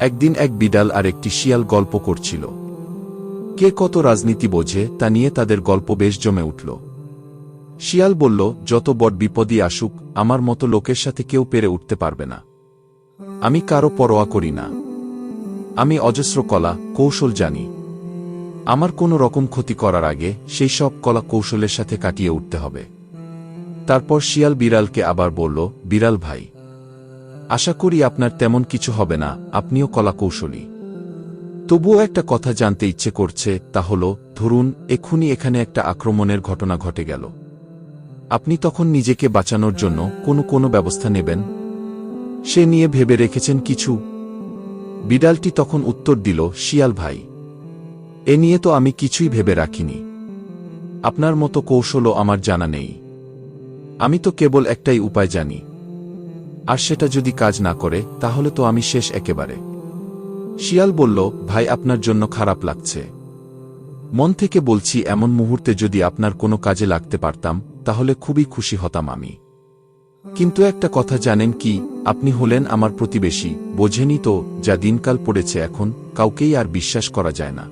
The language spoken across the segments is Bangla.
একদিন এক বিড়াল আর একটি শিয়াল গল্প করছিল। কে কত রাজনীতি বোঝে তা নিয়ে তাদের গল্প বেশ জমে উঠল। শিয়াল বলল, যত বড় বিপদই আসুক, আমার মতো লোকের সাথে কেউ পেরে উঠতে পারবে না। আমি কারও পরোয়া করি না। আমি অজস্র কলা, কৌশল জানি। আমার কোনো রকম ক্ষতি করার আগে সেই সব কলা কৌশলের সাথে কাটিয়ে উঠতে হবে। তারপর শিয়াল বিড়ালকে আবার বলল, বিড়াল ভাই আশা করি আপনার তেমন কিছু হবে না, আপনিও কলা কৌশলী তবুও একটা কথা জানতে ইচ্ছে করছে, তা হল, ধরুন এক্ষুনি এখানে একটা আক্রমণের ঘটনা ঘটে গেল। আপনি তখন নিজেকে বাঁচানোর জন্য কোনো কোনো ব্যবস্থা নেবেন? সে নিয়ে ভেবে রেখেছেন কিছু। বিড়ালটি তখন উত্তর দিল, শিয়াল ভাই। এ নিয়ে তো আমি কিছুই ভেবে রাখিনি। আপনার মতো কৌশলও আমার জানা নেই। আমি তো কেবল একটাই উপায় জানি। আর সেটা যদি কাজ না করে, তাহলে তো আমি শেষ একেবারে। শিয়াল বলল, ভাই, আপনার জন্য খারাপ লাগছে। মন থেকে বলছি, এমন মুহূর্তে যদি আপনার কোনো কাজে লাগতে পারতাম, তাহলে খুবই খুশি হতাম আমি। কিন্তু একটা কথা জানেন কি, আপনি হলেন আমার প্রতিবেশী বোঝেনি তো, যা দিনকাল পড়েছে এখন, কাউকেই আর বিশ্বাস করা যায় না।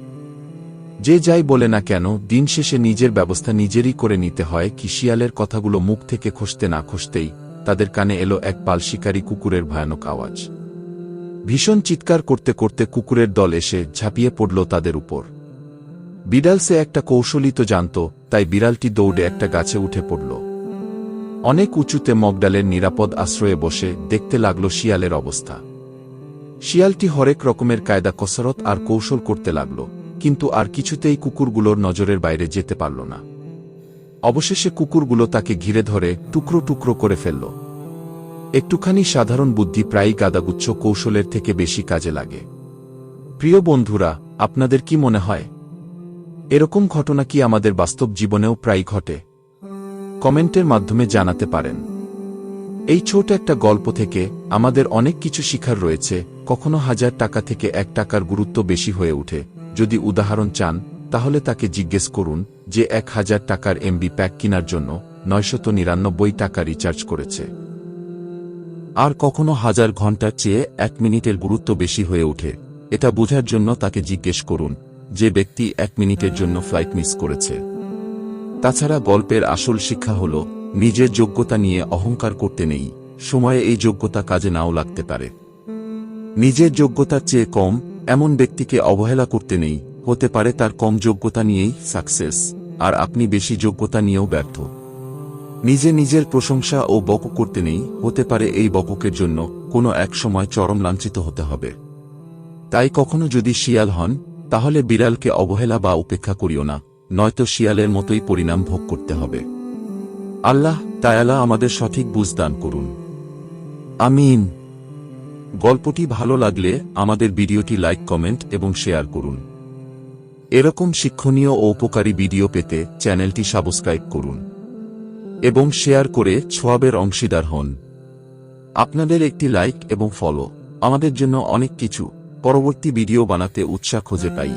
যে যাই বলে না কেন, দিন শেষে নিজের ব্যবস্থা নিজেরই করে নিতে হয় কি শিয়ালের কথাগুলো মুখ থেকে খসতে না খসতেই তাদের কানে এলো এক পাল শিকারী কুকুরের ভয়ানক আওয়াজ। ভীষণ চিৎকার করতে করতে কুকুরের দল এসে ঝাঁপিয়ে পড়ল তাদের উপর। বিড়াল সে একটা কৌশলী তো জানত, তাই বিড়ালটি দৌড়ে একটা গাছে উঠে পড়ল। অনেক উঁচুতে মগডালের নিরাপদ আশ্রয়ে বসে দেখতে লাগল শিয়ালের অবস্থা। শিয়ালটি হরেক রকমের কায়দা কসরত আর কৌশল করতে লাগল, কিন্তু আর কিছুতেই কুকুরগুলোর নজরের বাইরে যেতে পারল না। অবশেষে কুকুরগুলো তাকে ঘিরে ধরে টুকরো টুকরো করে ফেলল। একটুখানি সাধারণ বুদ্ধি প্রায়ই গাদাগুচ্ছ কৌশলের থেকে বেশি কাজে লাগে। প্রিয় বন্ধুরা, আপনাদের কি মনে হয়? এরকম ঘটনা কি আমাদের বাস্তব জীবনেও প্রায় ঘটে? কমেন্টের মাধ্যমে জানাতে পারেন। এই ছোট একটা গল্প থেকে আমাদের অনেক কিছু শিখার রয়েছে, কখনো হাজার টাকা থেকে এক টাকার গুরুত্ব বেশি হয়ে উঠে যদি উদাহরণ চান তাহলে তাকে জিজ্ঞেস করুন যে এক হাজার টাকার এমবি প্যাক কেনার জন্য নয়শত নিরানব্বই টাকা রিচার্জ করেছে। আর কখনো হাজার ঘণ্টার চেয়ে এক মিনিটের গুরুত্ব বেশি হয়ে ওঠে। এটা বোঝার জন্য তাকে জিজ্ঞেস করুন যে ব্যক্তি এক মিনিটের জন্য ফ্লাইট মিস করেছে। তাছাড়া গল্পের আসল শিক্ষা হল, নিজের যোগ্যতা নিয়ে অহংকার করতে নেই, সময়ে এই যোগ্যতা কাজে নাও লাগতে পারে। নিজের যোগ্যতার চেয়ে কম, এমন ব্যক্তিকে অবহেলা করতে নেই হতে পারে তার কম যোগ্যতা নিয়েই সাকসেস, আর আপনি বেশি যোগ্যতা নিয়েও ব্যর্থ। নিজে নিজের প্রশংসা ও বক করতে নেই, হতে পারে এই বককের জন্য কোনো এক সময় চরম লাঞ্ছিত হতে হবে। তাই কখনো যদি শিয়াল হন, তাহলে বিড়ালকে অবহেলা বা উপেক্ষা করিও না, নয়তো শিয়ালের মতোই পরিণাম ভোগ করতে হবে। আল্লাহ তায়ালা আমাদের সঠিক বুঝদান করুন। আমিন। গল্পটি ভালো লাগলে আমাদের ভিডিওটি লাইক, কমেন্ট এবং শেয়ার করুন। এরকম শিক্ষণীয় ও উপকারী ভিডিও পেতে চ্যানেলটি সাবস্ক্রাইব করুন এবং শেয়ার করে ছোয়াবের অংশীদার হন। আপনাদের একটি লাইক এবং ফলো আমাদের জন্য অনেক কিছু। পরবর্তী ভিডিও বানাতে উৎসাহ খুঁজে পাই।